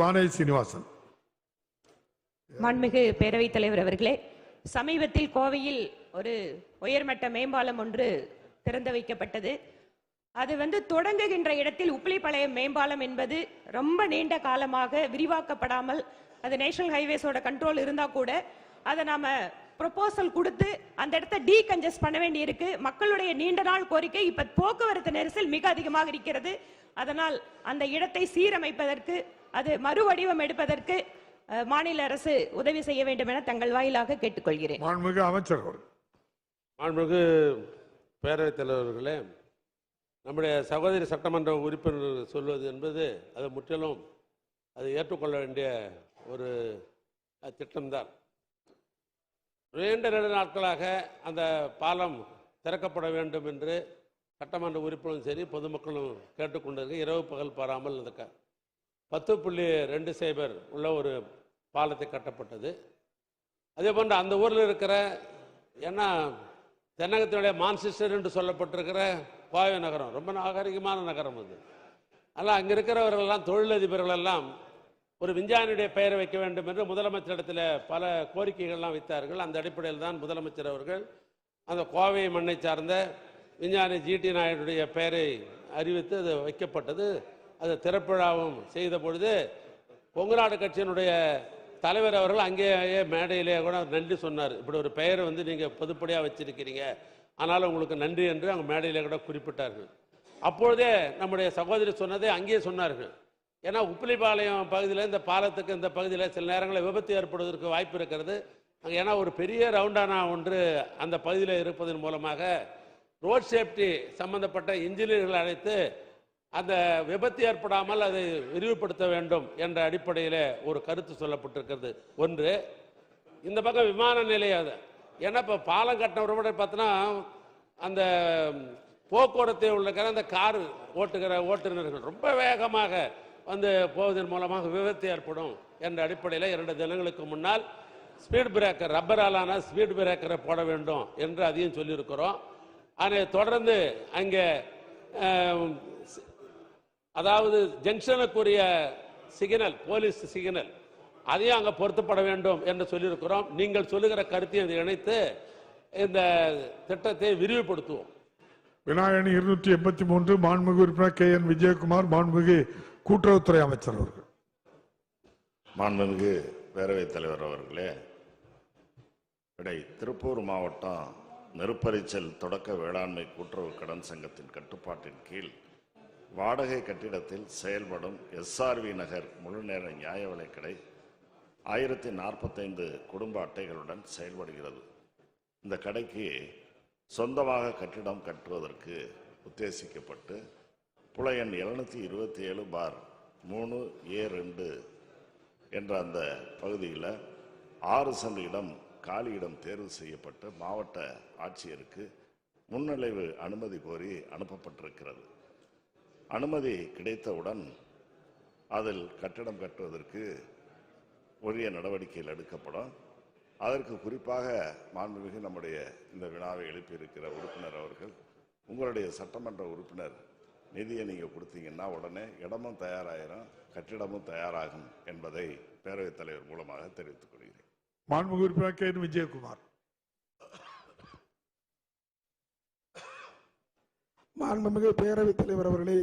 வானதி சீனிவாசன். மாண்புமிகு பேரவைத் தலைவர் அவர்களே சமீபத்தில் கோவையில் ஒரு உயர்மட்ட மேம்பாலம் ஒன்று திறந்து வைக்கப்பட்டது. அது வந்து தொடங்குகின்ற இடத்தில் உப்பிலிப்பாளையம் மேம்பாலம் என்பது ரொம்ப நீண்ட காலமாக விரிவாக்கப்படாமல் அது நேஷனல் ஹைவேஸோட கண்ட்ரோல் இருந்தா கூட அதை நாம ப்ரொபோசல் கொடுத்து அந்த இடத்த டீகன்ஜஸ்ட் பண்ண வேண்டியிருக்கு. மக்களுடைய நீண்ட நாள் கோரிக்கை இப்ப போக்குவரத்து நெரிசல் மிக அதிகமாக இருக்கிறது. அதனால் அந்த இடத்தை சீரமைப்பதற்கு அது மறுவடிவம் எடுப்பதற்கு மாநில அரசு உதவி செய்ய வேண்டும் என தங்கள் வாயிலாக கேட்டுக்கொள்கிறேன். மாண்புமிகு அமைச்சர் அவர்கள் மாண்புமிகு பேரவைத் தலைவர்களே நம்முடைய சகோதரி சட்டமன்ற உறுப்பினர் சொல்வது என்பது அது முற்றிலும் அது ஏற்றுக்கொள்ள வேண்டிய ஒரு திட்டம்தான். நீண்ட நெடு நாட்களாக அந்த பாலம் திறக்கப்பட வேண்டும் என்று சட்டமன்ற உறுப்பினரும் சரி பொதுமக்களும் கேட்டுக்கொண்டிருக்க இரவு பகல் பாராமல் அந்த பத்து புள்ளி ரெண்டு சைபர் உள்ள ஒரு பாலத்தை கட்டப்பட்டது. அதே போன்று அந்த ஊரில் இருக்கிற ஏன்னா தென்னகத்தினுடைய மான்செஸ்டர் என்று சொல்லப்பட்டிருக்கிற கோவை நகரம் ரொம்ப நாகரிகமான நகரம் அது. ஆனால் அங்கே இருக்கிறவர்களெல்லாம் தொழிலதிபர்கள் எல்லாம் ஒரு விஞ்ஞானியுடைய பெயரை வைக்க வேண்டும் என்று முதலமைச்சரிடத்தில் பல கோரிக்கைகள்லாம் வைத்தார்கள். அந்த அடிப்படையில் தான் முதலமைச்சர் அவர்கள் அந்த கோவை மண்ணை சார்ந்த விஞ்ஞானி ஜிடி நாயுடைய பெயரை அறிவித்து அது வைக்கப்பட்டது. அந்த திறப்பிழாவும் செய்த பொழுது கொங்குநாடு கட்சியினுடைய தலைவர் அவர்கள் அங்கேயே மேடையிலே கூட நன்றி சொன்னார். இப்படி ஒரு பெயரை வந்து நீங்கள் பொதுப்படியாக வச்சிருக்கிறீங்க. ஆனாலும் உங்களுக்கு நன்றி என்று அவங்க மேடையிலே கூட குறிப்பிட்டார்கள். அப்பொழுதே நம்முடைய சகோதரி சொன்னதை அங்கேயே சொன்னார்கள். ஏன்னா உப்பிலிபாளையம் பகுதியில் இந்த பாலத்துக்கு இந்த பகுதியில் சில நேரங்களில் விபத்து ஏற்படுவதற்கு வாய்ப்பு இருக்கிறது. அங்கே ஏன்னா ஒரு பெரிய ரவுண்டானா ஒன்று அந்த பகுதியில் இருப்பதன் மூலமாக ரோட் சேஃப்டி சம்பந்தப்பட்ட இன்ஜினியர்கள் அழைத்து அந்த விபத்து ஏற்படாமல் அதை விரிவுபடுத்த வேண்டும் என்ற அடிப்படையில் ஒரு கருத்து சொல்லப்பட்டிருக்கிறது. ஒன்று இந்த பக்கம் விமான நிலையம் அது. ஏன்னா இப்போ பாலம் கட்டினவரை விட பார்த்தோன்னா அந்த போக்குவரத்தை உள்ளக்கிற அந்த கார் ஓட்டுகிற ஓட்டுநர்கள் ரொம்ப வேகமாக வந்து போவதன் மூலமாக விபத்து ஏற்படும் என்ற அடிப்படையில் இரண்டு தினங்களுக்கு முன்னால் ஸ்பீட் பிரேக்கர் ரப்பராலான ஸ்பீட் பிரேக்கரை போட வேண்டும் என்று அதையும் சொல்லியிருக்கிறோம். அதை தொடர்ந்து அங்கே அதாவது ஜங்ஷனுக்குரிய சிக்னல் போலீஸ் சிக்னல் அதையும் அங்கே பொருத்தப்பட வேண்டும் என்று சொல்லியிருக்கிறோம். நீங்கள் சொல்லுகிற கருத்தையும் இதை இணைத்து இந்த திட்டத்தை விரிவுபடுத்துவோம். விநாயகன் இருநூற்றி எண்பத்தி மூன்று மாண்புமிகு உறுப்பினர் கே என் விஜயகுமார் மாண்புமிகு கூட்டுறவுத்துறை அமைச்சர் அவர்கள். மாண்புமிகு பேரவைத் தலைவர் அவர்களே இடை திருப்பூர் மாவட்டம் நெருப்பரிச்சல் தொடக்க வேளாண்மை கூட்டுறவு கடன் சங்கத்தின் கட்டுப்பாட்டின் கீழ் வாடகை கட்டிடத்தில் செயல்படும் எஸ்ஆர்வி நகர் முழுநேர நியாய விலைக்கடை ஆயிரத்தி நாற்பத்தைந்து குடும்ப அட்டைகளுடன் செயல்படுகிறது. இந்த கடைக்கு சொந்தமாக கட்டிடம் கட்டுவதற்கு உத்தேசிக்கப்பட்டு புல எண் எழுநூத்தி இருபத்தி ஏழு பார் மூணு ஏ ரெண்டு என்ற அந்த பகுதியில் ஆறு சந்த இடம் காலி இடம் தேர்வு செய்யப்பட்டு மாவட்ட ஆட்சியருக்கு முன்னிலைவு அனுமதி கோரி அனுப்பப்பட்டிருக்கிறது. அனுமதி கிடைத்தவுடன் அதில் கட்டிடம் கட்டுவதற்கு உரிய நடவடிக்கைகள் எடுக்கப்படும். அதற்கு குறிப்பாக மாண்புமிகு நம்முடைய இந்த வினாவை எழுப்பியிருக்கிற உறுப்பினர் அவர்கள் உங்களுடைய சட்டமன்ற உறுப்பினர் நிதியை நீங்கள் கொடுத்தீங்கன்னா உடனே இடமும் தயாராயிரும் கட்டிடமும் தயாராகும் என்பதை பேரவைத் தலைவர் மூலமாக தெரிவித்துக் கொள்கிறேன். மாண்புமிகு உறுப்பினர் கே விஜயகுமார். அன்புமிகு பேரவைத் தலைவர் அவர்களே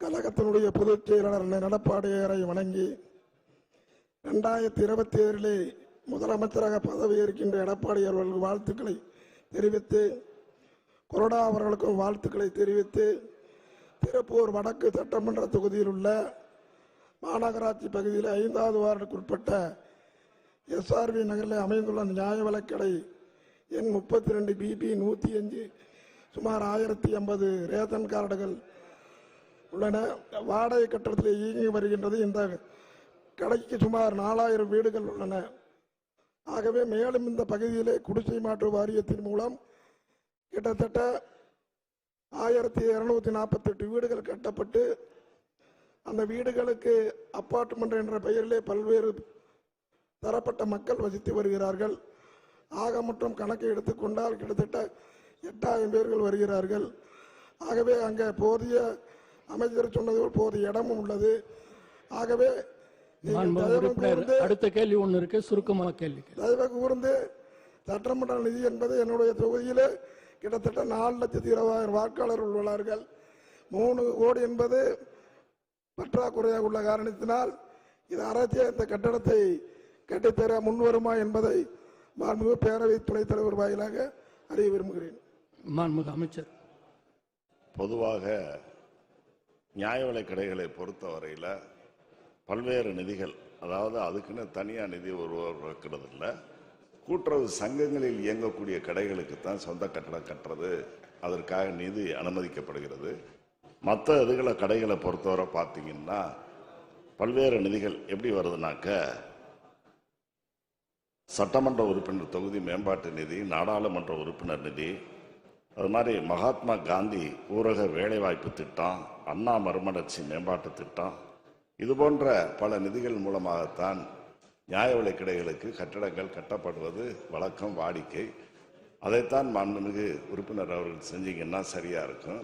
கழகத்தினுடைய பொதுச் செயலாளர் நடப்பாடையரை வணங்கி ரெண்டாயிரத்தி இருபத்தி ஏழிலே முதலமைச்சராக பதவியேற்கின்ற எடப்பாடி அவர்களுக்கு வாழ்த்துக்களை தெரிவித்து கொரோடா அவர்களுக்கும் வாழ்த்துக்களை தெரிவித்து திருப்பூர் வடக்கு சட்டமன்ற தொகுதியில் உள்ள மாநகராட்சி பகுதியில் ஐந்தாவது வார்டுக்கு உட்பட்ட எஸ்ஆர்வி நகரில் அமைந்துள்ள நியாய விலைக்கடை எண் முப்பத்தி ரெண்டு பிபி நூற்றி அஞ்சு சுமார் ஆயிரத்தி ஐம்பது ரேஷன் கார்டுகள் உள்ளன. வாடகை கட்டடத்தில் இயங்கி வருகின்றது. இந்த கடைக்கு சுமார் நாலாயிரம் வீடுகள் உள்ளன. ஆகவே மேலும் இந்த பகுதியிலே குடிசை மாற்று வாரியத்தின் மூலம் கிட்டத்தட்ட ஆயிரத்தி இரநூத்தி நாற்பத்தெட்டு வீடுகள் கட்டப்பட்டு அந்த வீடுகளுக்கு அப்பார்ட்மெண்ட் என்ற பெயரிலே பல்வேறு தரப்பட்ட மக்கள் வசித்து வருகிறார்கள். ஆக மற்றும் கணக்கு எடுத்துக்கொண்டால் கிட்டத்தட்ட எட்டாயிரம் பேர்கள் வருகிறார்கள். ஆகவே அங்கே போதிய அமைச்சர் சொன்னது போதிய இடமும் உள்ளது. ஆகவே அடுத்த கேள்வி ஒன்று இருக்கு. சுருக்கமான கேள்வி கேளு. தயவு கூர்ந்து சட்டமன்ற நிதி என்பது என்னுடைய தொகுதியில் கிட்டத்தட்ட நாலு லட்சத்தி இருபதாயிரம் வாக்காளர்கள் உள்ளார்கள். மூணு கோடி என்பது பற்றாக்குறையாக உள்ள காரணத்தினால் இது அரசே இந்த கட்டடத்தை கட்டித்தர முன்வருமா என்பதை மாண்புமிகு பேரவை துணைத் தலைவர் வாயிலாக அறிய விரும்புகிறேன். மாண்புமிகு அமைச்சர். பொதுவாக நியாய விலை கடைகளை பொறுத்தவரையில் பல்வேறு நிதிகள் அதாவது அதுக்குன்னு தனியாக நிதி உருவாக்குறது இல்லை கூட்டுறவு சங்கங்களில் இயங்கக்கூடிய கடைகளுக்கு தான் சொந்த கட்டடம் கட்டுறது அதற்காக நிதி அனுமதிக்கப்படுகிறது. மற்ற இதுகளை கடைகளை பொறுத்தவரை பார்த்தீங்கன்னா பல்வேறு நிதிகள் எப்படி வருதுனாக்க சட்டமன்ற உறுப்பினர் தொகுதி மேம்பாட்டு நிதி நாடாளுமன்ற உறுப்பினர் நிதி. அது மாதிரி மகாத்மா காந்தி ஊரக வேலைவாய்ப்பு திட்டம் அண்ணா மறுமலர்ச்சி மேம்பாட்டு திட்டம். இது போன்ற பல நிதிகள் மூலமாகத்தான் நியாய விலைக் கடைகளுக்கு கட்டடங்கள் கட்டப்படுவது வழக்கம் வாடிக்கை. அதைத்தான் மாண்புமிகு உறுப்பினர் அவர்கள் செஞ்சீங்கன்னா சரியாக இருக்கும்.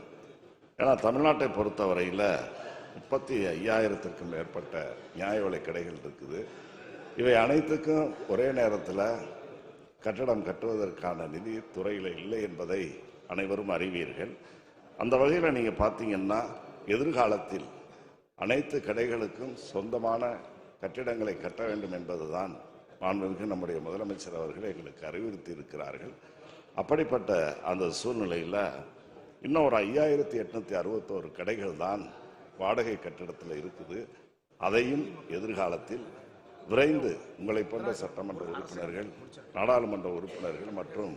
ஏன்னா தமிழ்நாட்டை பொறுத்தவரையில் முப்பத்தி ஐயாயிரத்திற்கும் மேற்பட்ட நியாய விலைக் கடைகள் இருக்குது. இவை அனைத்துக்கும் ஒரே நேரத்தில் கட்டடம் கட்டுவதற்கான நிதி துறையில் இல்லை என்பதை அனைவரும் அறிவீர்கள். அந்த வகையில் நீங்கள் பார்த்தீங்கன்னா எதிர்காலத்தில் அனைத்து கடைகளுக்கும் சொந்தமான கட்டிடங்களை கட்ட வேண்டும் என்பதுதான் மாண்புமிகு நம்முடைய முதலமைச்சர் அவர்கள் எங்களுக்கு அறிவுறுத்தி இருக்கிறார்கள் அப்படிப்பட்ட அந்த சூழ்நிலையில் இன்னும் ஒரு ஐயாயிரத்தி எட்நூற்றி அறுபத்தோரு கடைகள் தான் வாடகை கட்டிடத்தில் இருக்குது. அதையும் எதிர்காலத்தில் விரைந்து உங்களை போன்ற சட்டமன்ற உறுப்பினர்கள் நாடாளுமன்ற உறுப்பினர்கள் மற்றும்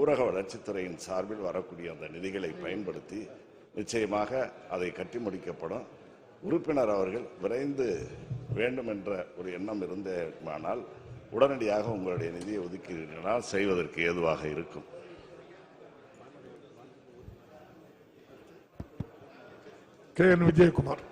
ஊரக வளர்ச்சித்துறையின் சார்பில் வரக்கூடிய அந்த நிதிகளை பயன்படுத்தி நிச்சயமாக அதை கட்டி முடிக்கப்படும். உறுப்பினர் அவர்கள் விரைந்து வேண்டும் என்ற ஒரு எண்ணம் இருந்தேமானால் உடனடியாக உங்களுடைய நிதியை ஒதுக்கிறீர்களால் செய்வதற்கு ஏதுவாக இருக்கும். K N Vijayakumar.